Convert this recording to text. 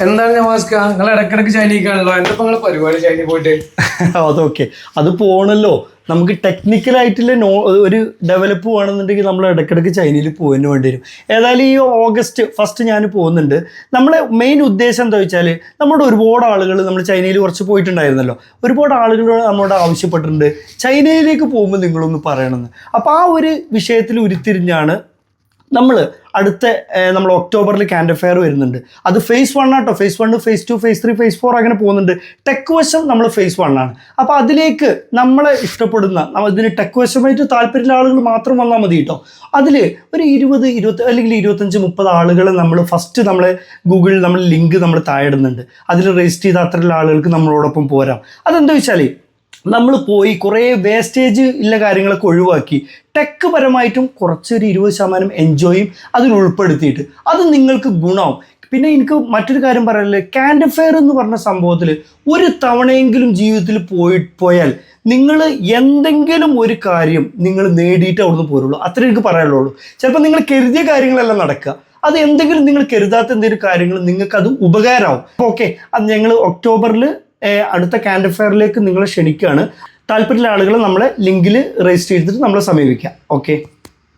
എന്താണ് നമാസ്ക നിങ്ങൾ ഇടക്കിടക്ക് ചൈനക്കാണല്ലോ നിങ്ങളെ പരിപാടി ചൈനയിൽ പോയിട്ട്? അതൊക്കെ അത് പോണല്ലോ. നമുക്ക് ടെക്നിക്കലായിട്ടുള്ള നോ ഒരു ഡെവലപ്പ് വേണമെന്നുണ്ടെങ്കിൽ നമ്മൾ ഇടയ്ക്കിടയ്ക്ക് ചൈനയിൽ പോകുന്നതിന് വേണ്ടി വരും ഏതായാലും ഈ ഓഗസ്റ്റ് ഫസ്റ്റ് ഞാൻ പോകുന്നുണ്ട്. നമ്മളെ മെയിൻ ഉദ്ദേശം എന്താ വെച്ചാൽ നമ്മുടെ ഒരുപാട് ആളുകൾ നമ്മൾ ചൈനയിൽ കുറച്ച് പോയിട്ടുണ്ടായിരുന്നല്ലോ. ഒരുപാട് ആളുകളോട് നമ്മളോട് ആവശ്യപ്പെട്ടിട്ടുണ്ട്. ചൈനയിലേക്ക് പോകുമ്പോൾ നിങ്ങളൊന്ന് പറയണമെന്ന് അപ്പോൾ ആ ഒരു വിഷയത്തിൽ ഉരുത്തിരിഞ്ഞാണ് നമ്മൾ അടുത്ത നമ്മൾ ഒക്ടോബറിൽ ക്യാൻഡർ ഫെയർ വരുന്നുണ്ട്. അത് ഫേസ് വൺ ആട്ടോ. Phase one phase two phase three phase four അങ്ങനെ പോകുന്നുണ്ട്. ടെക് വശം നമ്മൾ ഫേസ് വൺ ആണ്. അപ്പോൾ അതിലേക്ക് നമ്മളെ ഇഷ്ടപ്പെടുന്ന ഇതിന് ടെക് വശമായിട്ട് താല്പര്യമുള്ള ആളുകൾ മാത്രം വന്നാൽ മതി കേട്ടോ അതിൽ ഒരു ഇരുപത് ഇരുപത്തി അല്ലെങ്കിൽ ഇരുപത്തഞ്ച് മുപ്പത് ആളുകളെ നമ്മൾ ഫസ്റ്റ് നമ്മളെ ഗൂഗിളിൽ നമ്മൾ ലിങ്ക് നമ്മൾ താഴെ ഇടുന്നുണ്ട്. അതിൽ രജിസ്റ്റർ ചെയ്ത അത്രയുള്ള ആളുകൾക്ക് നമ്മളോടൊപ്പം പോരാം. അതെന്താ വെച്ചാൽ നമ്മൾ പോയി കുറേ വേസ്റ്റേജ് ഉള്ള കാര്യങ്ങളൊക്കെ ഒഴിവാക്കി. ടെക് പരമായിട്ടും കുറച്ചൊരു ഇരുപത് ശതമാനം എൻജോയും അതിൽ ഉൾപ്പെടുത്തിയിട്ട്. അത് നിങ്ങൾക്ക് ഗുണമാവും പിന്നെ എനിക്ക് മറ്റൊരു കാര്യം പറയാനുള്ളത്. ക്യാൻഡ് ഫെയർ എന്ന് പറഞ്ഞ സംഭവത്തിൽ ഒരു തവണയെങ്കിലും ജീവിതത്തിൽ പോയി പോയാൽ നിങ്ങൾ എന്തെങ്കിലും ഒരു കാര്യം നിങ്ങൾ നേടിയിട്ട് അവിടുന്ന് പോരുള്ളൂ. അത്രേ എനിക്ക് പറയാനുള്ളൂ. ചിലപ്പോൾ നിങ്ങൾ കരുതിയ കാര്യങ്ങളെല്ലാം നടക്കുക. അത് എന്തെങ്കിലും നിങ്ങൾ കരുതാത്ത എന്തെങ്കിലും കാര്യങ്ങൾ നിങ്ങൾക്ക് അത് ഉപകാരമാവും. ഓക്കെ അത് ഞങ്ങൾ ഒക്ടോബറിൽ അടുത്ത ക്യാൻഡർ ഫെയറിലേക്ക് നിങ്ങളെ ക്ഷണിക്കുകയാണ്. താല്പര്യമുള്ള ആളുകൾ നമ്മളെ ലിങ്കിൽ രജിസ്റ്റർ ചെയ്തിട്ട് നമ്മളെ സമീപിക്കാം. ഓക്കെ